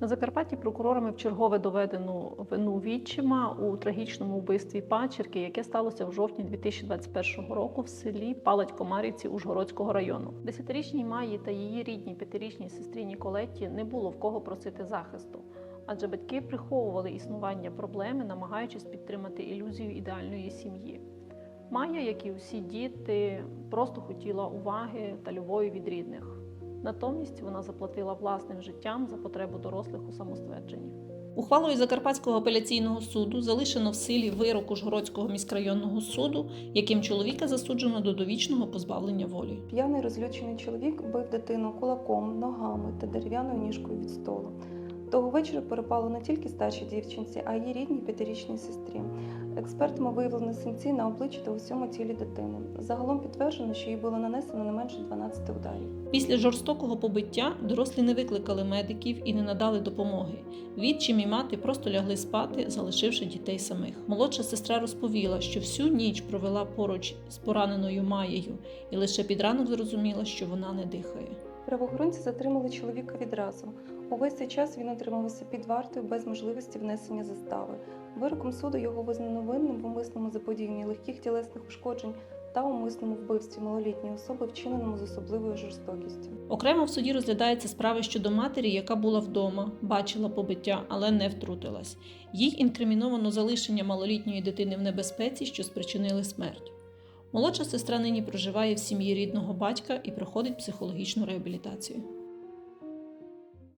На Закарпатті прокурорами вчергове доведено вину відчима у трагічному вбивстві пачерки, яке сталося в жовтні 2021 року в селі Палать-Комарівці Ужгородського району. Десятирічній Маї та її рідній п'ятирічній сестрі Ніколетті не було в кого просити захисту, адже батьки приховували існування проблеми, намагаючись підтримати ілюзію ідеальної сім'ї. Майя, як і усі діти, просто хотіла уваги та любові від рідних. Натомість вона заплатила власним життям за потребу дорослих у самоствердженні. Ухвалою Закарпатського апеляційного суду залишено в силі вирок Ужгородського міськрайонного суду, яким чоловіка засуджено до довічного позбавлення волі. П'яний розлючений чоловік бив дитину кулаком, ногами та дерев'яною ніжкою від столу. Того вечора перепало не тільки старшій дівчинці, а й її рідній п'ятирічній сестрі. Експертами виявлено синці на обличчі та усьому тілі дитини. Загалом підтверджено, що їй було нанесено не менше 12 ударів. Після жорстокого побиття дорослі не викликали медиків і не надали допомоги. Відчим і мати просто лягли спати, залишивши дітей самих. Молодша сестра розповіла, що всю ніч провела поруч з пораненою Маєю, і лише під ранок зрозуміла, що вона не дихає. Правоохоронці затримали чоловіка відразу. Увесь цей час він утримувався під вартою без можливості внесення застави. Вироком суду його визнано винним в умисному заподіянні легких тілесних ушкоджень та умисному вбивстві малолітньої особи, вчиненому з особливою жорстокістю. Окремо в суді розглядається справа щодо матері, яка була вдома, бачила побиття, але не втрутилась. Їй інкриміновано залишення малолітньої дитини в небезпеці, що спричинили смерть. Молодша сестра нині проживає в сім'ї рідного батька і проходить психологічну реабілітацію.